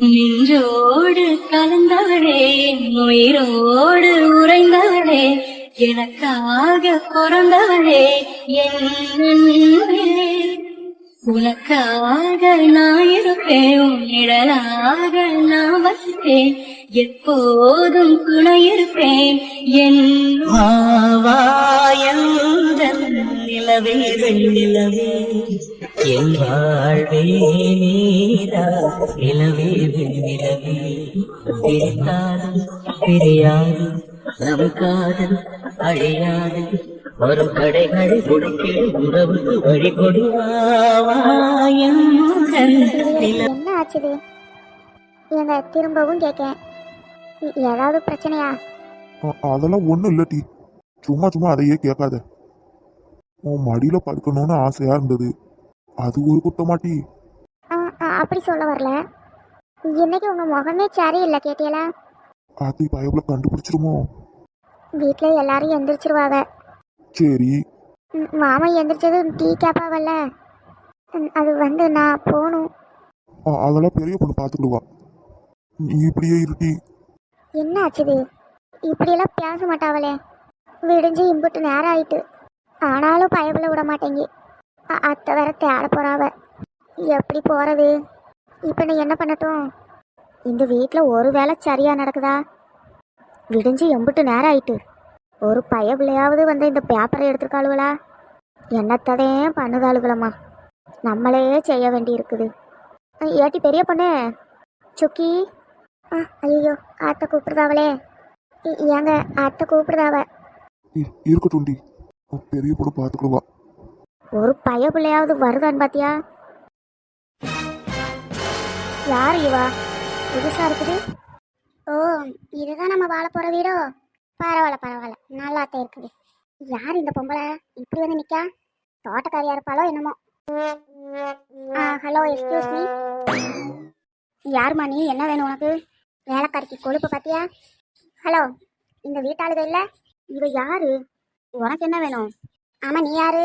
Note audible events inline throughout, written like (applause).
நெஞ்சோடு கலந்தவளே உயிரோடு உறைந்தவளே எனக்காக பிறந்தவளே என்னே உனக்காக நான் இருப்பேன் உன் நான் வசிப்பேன் எப்போதும் துணை இருப்பேன் என் ஆவாயந்தன் நிலவே வெண்ணிலவே என் வாழ்வே நீரா? நிலவே வெண்ணிலவே பிரித்தாது பிரியாது நம் காதல் அழியாது வரும் கடைகளை முடிக்கிடும் உறவுக்கு வழி நில என்ன ஆச்சுது எங்க திரும்பவும் கேட்கேன் ஏதாவது பிரச்சனையா? அதெல்லாம் ஒண்ணும் இல்ல டி. சும்மா சும்மா அதையே கேட்காத. உன் மடியில படுக்கணும்னு ஆசையா இருந்தது. அது ஒரு குத்தமாட்டி. ஆ, ஆ, அப்படி சொல்ல வரல. இன்னைக்கு உங்க முகமே சரியில்லை கேட்டியலா? ஆத்தி பயப்புல கண்டுபிடிச்சிருமோ? வீட்டில் எல்லாரும் எந்திரிச்சிருவாங்க. சரி. மாமா எந்திரிச்சதும் டீ கேப்பாவல்ல? அது வந்து நான் போகணும் அதெல்லாம் பெரிய பொண்ணு பாத்துக்கிடுவா நீ இப்படியே இருட்டி. என்ன ஆச்சுது இப்படியெல்லாம் பேச மாட்டாவளே. விடிஞ்சு இம்புட்டு நேரம் ஆயிட்டு. ஆனாலும் பயப்பட விட மாட்டேங்கி. அத்தை வேற தேட போறாவ. எப்படி போறது? இப்போ நான் என்ன பண்ணட்டும் இந்த வீட்டில் ஒரு வேலை சரியா நடக்குதா? விடிஞ்சு எம்புட்டு நேரம் ஆயிட்டு. ஒரு பய பிள்ளையாவது வந்து இந்த பேப்பரை எடுத்துருக்காளுவலா என்னத்ததே பண்ணுதாளுகளம்மா. நம்மளே செய்ய வேண்டி இருக்குது ஏட்டி பெரிய பொண்ணு? சுக்கி? ஆ ஐயோ அத்தை கூப்பிடுதாவளே. ஏங்க அத்தை கூப்பிடுதாவ. இருக்கட்டும் பெரிய பொண்ணு பாத்துக்கிடுவா ஒரு பைய பிள்ளையாவது வருதான்னு பாத்தியா? யார் இவா? புதுசா இருக்குது? ஓ இதுதான் நம்ம வாழ போற வீடோ? பரவாயில்ல பரவாயில்ல. நல்லாத்தான் இருக்குது. யார் இந்த பொம்பளை? இப்படி வந்து நிக்கா? தோட்டக்காரியா இருப்பாளோ என்னமோ? ஹலோ எக்ஸ்கியூஸ் மீ யாரும்மா நீ? என்ன வேணும் உனக்கு? வேலைக்காரிக்கு கொழுப்பு பாத்தியா? ஹலோ இந்த வீட்டாளுக இல்லை? இவ யாரு? உனக்கு என்ன வேணும்? ஆமா நீ யாரு?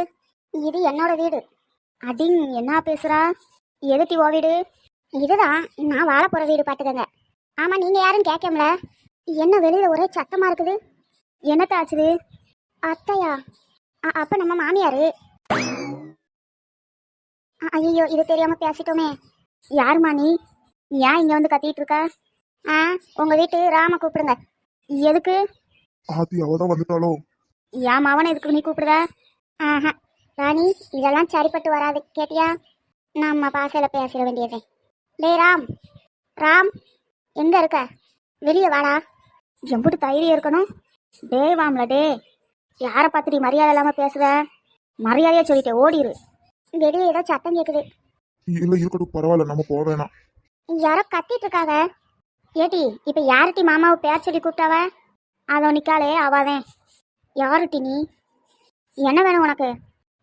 இது என்னோட வீடு. அடிங் என்ன பேசுறா? எதுட்டி ஓ வீடு? இதுதான் நான் வாழ வீடு பாத்துக்கங்க. ஆமா நீங்க யாருன்னு கேட்கல என்ன வெளியில ஒரே சத்தமா இருக்குது? என்னத்த ஆச்சுது? அத்தையா? அப்ப நம்ம மாமியாரு? ஐயோ இது தெரியாம பேசிட்டோமே. யாருமா நீ? ஏன் இங்க வந்து கத்திட்டு இருக்க? ஆ உங்க வீட்டு ராம கூப்பிடுங்க. எதுக்கு? ஆத்தி அவதான் வந்துட்டாளோ? ஏன் மவனை எதுக்கு நீ கூப்பிடுற ஆஹா ராணி இதெல்லாம் சரிப்பட்டு வராது. கேட்டியா? நம்ம பாசையில பேசிட வேண்டியதே. டேய் ராம். ராம் எங்க இருக்க? வெளியே வாடா. எம்புட்டு தைரியம் இருக்கணும். டே வாம்ல டே யாரை பார்த்துட்டு மரியாதை இல்லாம பேசுற மரியாதையா சொல்லிட்டே ஓடிரு. வெளியே ஏதோ சத்தம் கேக்குது. இல்ல இருக்கட்டும் பரவாயில்ல நம்ம போக வேணாம். யாரோ கத்திட்டு இருக்காங்க. ஏட்டி இப்ப யாருட்டி மாமாவை பேர் சொல்லி கூப்பிட்டாவ? அதோ நிக்காளே அவாதேன் யாருட்டி நீ? என்ன வேணும் உனக்கு?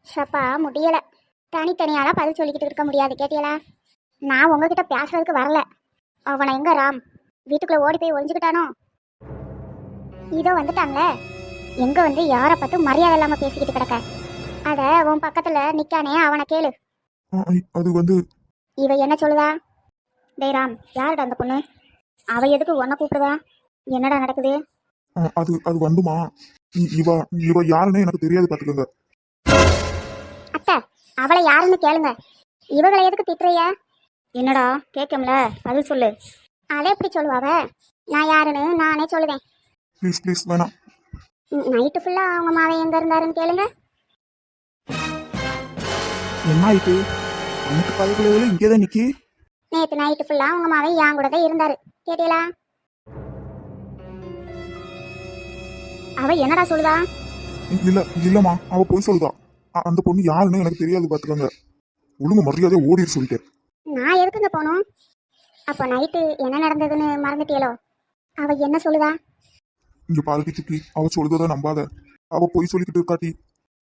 ஷப்பா முடியல. தனித்தனியாலாம் பதில் சொல்லிக்கிட்டு இருக்க முடியாது கேட்டியலா? நான் உங்ககிட்ட பேசுறதுக்கு வரல. அவனை எங்க ராம்? வீட்டுக்குள்ள ஓடி போய் ஒளிஞ்சுக்கிட்டானோ? இதோ வந்துட்டாங்களே எங்க வந்து யாரை பார்த்து மரியாதை இல்லாம பேசிக்கிட்டு கிடக்க? அத உன் பக்கத்துல நிக்கானே அவனை கேளு. அது வந்து இவ என்ன சொல்லுதா? டேய் ராம் யாருடா அந்த பொண்ணு? அவ எதுக்கு உன்னை கூப்பிடுதா? என்னடா நடக்குது? அது அது வந்துமா? இவ இவ யாருன்னு எனக்கு தெரியாது பாத்துக்கோங்க. அவளை யாருன்னு கேளுங்க. இவகளை எதுக்கு திட்டுறிய? என்னடா கேட்கும்ல பதில் சொல்லு. அதை எப்படி சொல்லுவாவ? நான் யாருன்னு நானே சொல்லுவேன். ப்ளீஸ் ப்ளீஸ் வேணாம். நைட்டு ஃபுல்லா அவங்க மாவன் எங்க இருந்தாருன்னு கேளுங்க. என்ன ஆயிட்டு? அன்னைக்கு பதவிகளை இங்கேதான் நிக்கி? நேத்து நைட்டு ஃபுல்லா அவங்க மாவன் என் கூட தான் இருந்தாரு. கேட்டீங்களா? அவ என்னடா சொல்லுதா? இல்ல இல்லம்மா அவ போய் சொல்லுதா. அந்த பொண்ணு யாருன்னு எனக்கு தெரியாது பாத்துக்கோங்க. ஒழுங்கு மரியாதையா ஓடிட்டு சொல்லிட்டேன். நான் எதுக்குங்க போனோம் அப்போ நைட்டு என்ன நடந்ததுன்னு மறந்துட்டியலோ? அவ என்ன சொல்லுதா? இங்க பாருட்டி சுட்டி அவ சொல்லுறத நம்பாத. அவ போய் சொல்லிக்கிட்டு இருக்காட்டி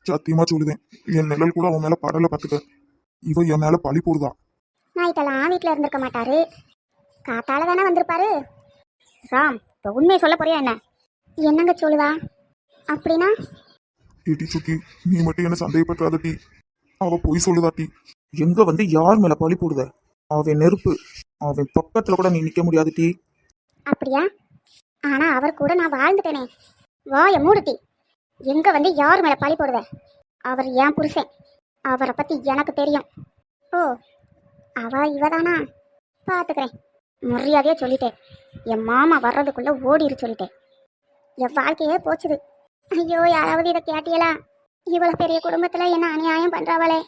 சத்தியமா சொல்லுதேன். என் நிழல் கூட அவன் மேல படல பாத்துக்க. இவ என் மேல பழி போடுதா? நைட்டெல்லாம் வீட்டில் இருந்திருக்க மாட்டாரு. காத்தால தானே வந்திருப்பாரு. ராம் இப்போ உண்மையை சொல்ல போறியா என்ன? என்னங்க சொல்லுதா? அப்படின்னா ஏட்டி சுக்கி நீ மட்டும் என்ன சந்தேகப்பட்டாதட்டி அவ போய் சொல்லுதாட்டி. எங்க வந்து யார் மேல பழி போடுத? அவன் நெருப்பு. அவன் பக்கத்துல கூட நீ நிக்க முடியாது டீ அப்படியா? ஆனா அவர் கூட நான் வாழ்ந்துட்டேனே. வாய மூடுத்தி எங்க வந்து யார் மேல பழி போடுத? அவர் ஏன் புருஷன். அவரை பத்தி எனக்கு தெரியும். ஓ அவ இவதானா? பாத்துக்கிறேன். மரியாதையா சொல்லிட்டேன். என் மாமா வர்றதுக்குள்ள ஓடிடு சொல்லிட்டேன். என் வாழ்க்கையே போச்சுது. ஐயோ யாராவது இதை கேட்டியலா? இவ்வளவு பெரிய குடும்பத்துல என்ன அநியாயம் பண்றாவளே.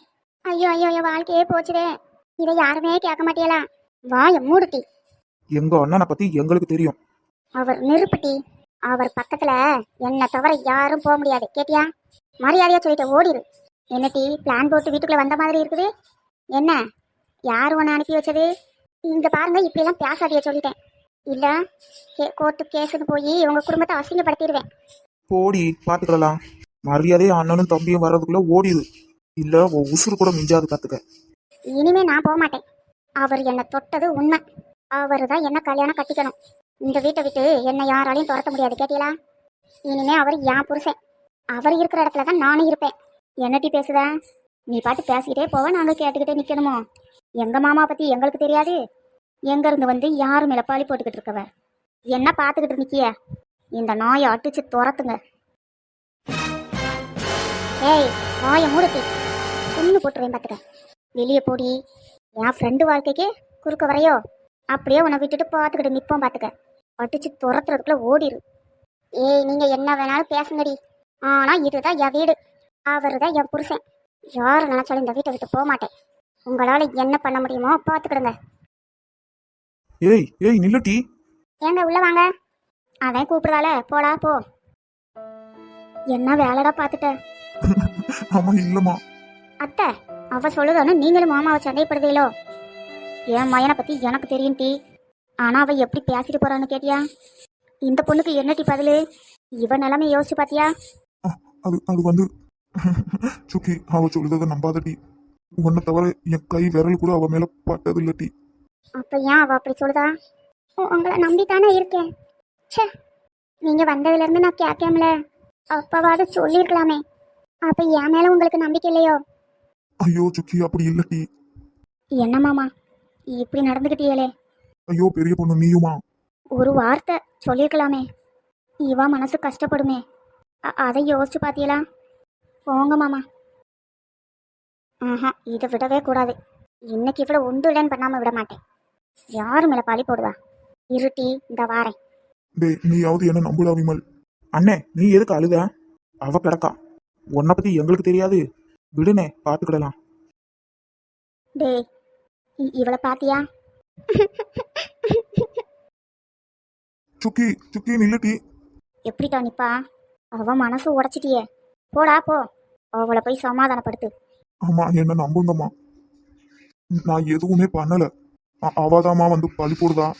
ஐயோ ஐயோ என் வாழ்க்கையே போச்சுதே. இதை யாருமே கேட்க மாட்டியலா? வாய மூடுத்தி. எங்க அண்ணனை பத்தி எங்களுக்கு தெரியும். அவர் நெருப்புட்டி. அவர் பக்கத்துல என்ன தவிர யாரும் போக முடியாது. கேட்டியா? மரியாதையா சொல்லிட்டு ஓடிரு. என்ன டீ பிளான் போட்டு வீட்டுக்குள்ள வந்த மாதிரி இருக்குது? என்ன? யார் உன்னை அனுப்பி வச்சது? இங்க பாருங்க இப்படிலாம் பேசாதிய சொல்லிட்டேன். இல்ல கோர்ட்டு கேஸுன்னு போய் உங்க குடும்பத்தை அசிங்கப்படுத்திடுவேன் போடி பார்த்துக்கலாம் மரியாதையே அண்ணனும் தம்பியும் வர்றதுக்குள்ள ஓடிடு இல்ல உன் உசுறு கூட மிஞ்சாது கத்துக்க இனிமே நான் போக மாட்டேன் அவர் என்னை தொட்டது உண்மை. அவர் தான் என்ன கல்யாணம் கட்டிக்கணும். இந்த வீட்டை விட்டு என்னை யாராலையும் துரத்த முடியாது கேட்டீங்களா? இனிமே அவர் என் புருஷன். அவர் இருக்கிற இடத்துல தான் நானும் இருப்பேன். என்னட்டி பேசுத? நீ பாட்டு பேசிக்கிட்டே போவ நாங்க கேட்டுக்கிட்டே நிக்கணுமோ? எங்க மாமா பத்தி எங்களுக்கு தெரியாது. எங்க இருந்து வந்து யாரும் மேல பாலி போட்டுக்கிட்டு இருக்கவ? என்ன பாத்துக்கிட்டு நிக்கிய இந்த நாயை அடிச்சு துரத்துங்க. ஏய் நாயை மூடுத்தி. கொன்னு போட்டுருவேன் பாத்துக்க. வெளியே போடி. என் ஃப்ரெண்டு வாழ்க்கைக்கு குறுக்க வரையோ? அப்படியே உன்னை விட்டுட்டு பார்த்துக்கிட்டு நிற்போம் பார்த்துக்க அடிச்சு துரத்துறதுக்குள்ள ஓடிரு. ஏய் நீங்க என்ன வேணாலும் பேசுங்கடி. ஆனா இதுதான் என் வீடு. அவர் தான் என் புருஷன். யாரை நினைச்சாலும் இந்த வீட்டை விட்டு போக மாட்டேன். உங்களால என்ன பண்ண முடியுமோ பார்த்துக்கிடுங்க. ஏய் ஏய் நில்லு டீ ஏங்க உள்ள வாங்க. அதான் கூப்பிடுதால போடா போ. என்ன வேலைடா பார்த்துட்ட? (laughs) ஆமா இல்லம்மா. அத்தை அவ சொல்லுதோன்னு நீங்களும் மாமாவை சண்டைப்படுதீங்களோ என் மயனை பத்தி எனக்கு தெரியும் டி. ஆனா அவ எப்படி பேசிட்டு போறான்னு கேட்டியா? இந்த பொண்ணுக்கு என்ன டி பதிலு? இவ நிலைமை யோசிச்சு பாத்தியா அது அது வந்து (laughs) சுக்கி அவ சொல்லுறத நம்பாதடி உன்னை தவிர என் கை விரல் கூட அவ மேல பட்டது இல்ல டி. அப்ப ஏன் அவ அப்படி சொல்லுதா? உங்களை நம்பித்தானே இருக்கேன். ச்சே. நீங்க வந்ததுல இருந்து நான் கேட்காமல. அப்பவாவது சொல்லியிருக்கலாமே. அப்ப என் மேல உங்களுக்கு நம்பிக்கை இல்லையோ? ஐயோ சுக்கி அப்படி இல்ல டி. என்ன மாமா? இப்படி நடந்துக்கிட்டீங்களே ஐயோ பெரிய பொண்ணு நீயுமா? ஒரு வார்த்தை சொல்லியிருக்கலாமே. இவா மனசு கஷ்டப்படுமே. அ- அதை யோசிச்சு பாத்தீங்களா போங்க மாமா. ஆஹா இதை விடவே கூடாது. இன்னைக்கு இவ்வளோ உண்டு இல்லைன்னு பண்ணாம விட மாட்டேன். யாரு மேல பழி போடுவா? இருட்டி இந்த வாரேன். டேய் நீயாவது என்ன நம்புடா விமல்? அண்ணே நீ எதுக்கு அழுத? அவ கிடக்கா. உன்னை பத்தி எங்களுக்கு தெரியாது. விடுனே பாத்துக்கிடலாம். டேய் இ- இவளை பாத்தியா? சுக்கி சுக்கி நில்லு டி எப்படிட்டா நிப்பா? அவ மனசு உடைச்சிட்டியே. போடா போ. அவளை போய் சமாதானப்படுத்து. ஆமா என்ன நம்புங்கம்மா. நான் எதுவுமே பண்ணல. அ- அவதாம்மா வந்து பழி போடுதா?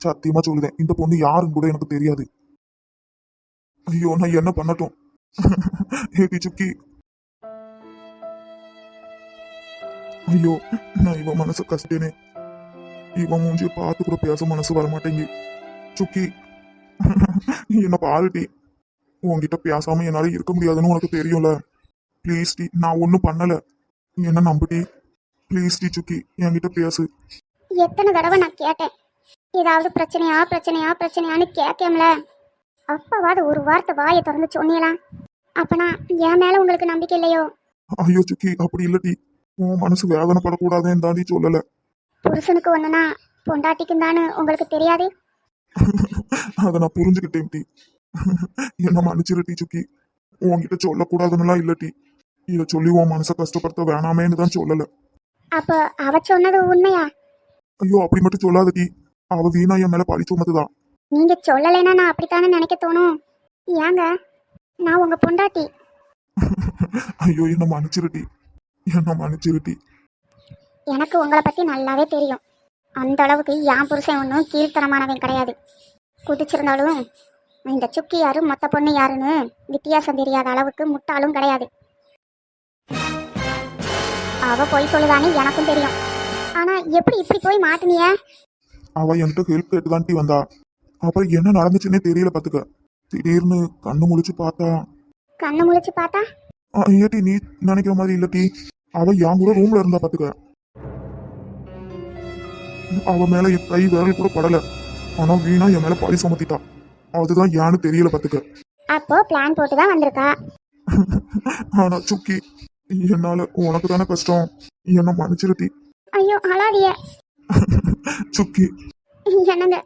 சத்தியமா சொல்லுதேன். இந்த பொண்ணு யாருன்னு கூட எனக்கு தெரியாது. ஐயோ நான் என்ன பண்ணட்டும்? (laughs) ஏடி சுக்கி ஐயோ நான் இவன் மனசு கஷ்டேனே. இவன் மூஞ்சிய பார்த்து கூட பேச மனசு வரமாட்டேங்கி சுக்கி நீ என்ன பாருட்டி உன்கிட்ட பேசாம என்னால இருக்க முடியாதுன்னு உனக்கு தெரியும்ல. ப்ளீஸ் டி நான் ஒன்றும் பண்ணல. என்ன நம்புடி? ப்ளீஸ் டி சுக்கி என்கிட்ட பேசு. எத்தனை தடவை நான் கேட்டேன். ஏதாவது பிரச்சனையா பிரச்சனையா பிரச்சனையான்னு கேட்கல அப்பவாது ஒரு வார்த்தை வாயை திறந்து சொன்னீங்களா? அப்பனா என் மேல உங்களுக்கு நம்பிக்கை இல்லையோ? ஐயோ சுக்கி அப்படி இல்லடி உன் மனசு வேதனைப்படக்கூடாதுன்னு தாண்டி சொல்லல. புருஷனுக்கு ஒண்ணுனா பொண்டாட்டிக்கும் தானு உங்களுக்கு தெரியாது? அதை நான் புரிஞ்சுக்கிட்டேன் டி. என்ன மன்னிச்சிரு டி சுக்கி. உன்கிட்ட சொல்லக்கூடாதுன்னுலாம் இல்ல டி. இதை சொல்லி உன் மனசை கஷ்டப்படுத்த வேணாமேன்னு தான் சொல்லல. அப்ப அவ சொன்னது உண்மையா? ஐயோ அப்படி மட்டும் சொல்லாத டி. அவ வீணா என் மேல பழி சுமத்துதான் நீங்க சொல்லலைன்னா நான் அப்படித்தானே நினைக்க தோணும்? ஏங்க நான் உங்க பொண்டாட்டி. ஐயோ என்ன மன்னிச்சிரு டி என்ன மன்னிச்சிரு டி எனக்கு உங்களை பத்தி நல்லாவே தெரியும். அந்த அளவுக்கு என் புருஷன் ஒன்றும் கீழ்த்தரமானவன் கிடையாது. குதிச்சிருந்தாலும் இந்த சுக்கி யாரு மொத்த பொண்ணு யாருன்னு வித்தியாசம் தெரியாத அளவுக்கு முட்டாளும் கிடையாது. அவ போய் சொல்லுதானே எனக்கும் தெரியும். ஆனா எப்படி இப்படி போய் மாட்டுனிய? அவ என்கிட்ட ஹெல்ப் கேட்டு வந்தா. அப்புறம் என்ன நடந்துச்சுன்னே தெரியல பாத்துக்க. திடீர்னு கண்ணு முழிச்சு பார்த்தா. கண்ணு முழிச்சு பார்த்தா? ஏட்டி நீ நினைக்கிற மாதிரி இல்ல டி அவ என் கூட ரூம்ல இருந்தா பாத்துக்க. அவ மேல என் கை விரல் கூட படல. ஆனா வீணா என் மேல பழி சுமத்திட்டா. அதுதான் ஏன்னு தெரியல பாத்துக்க. அப்போ பிளான் போட்டு தான் வந்திருக்கா. ஆனா சுக்கி என்னால உனக்கு தானே கஷ்டம். என்ன மன்னிச்சிருத்தி ஐயோ அழாதிய 直径。いや、なんだ。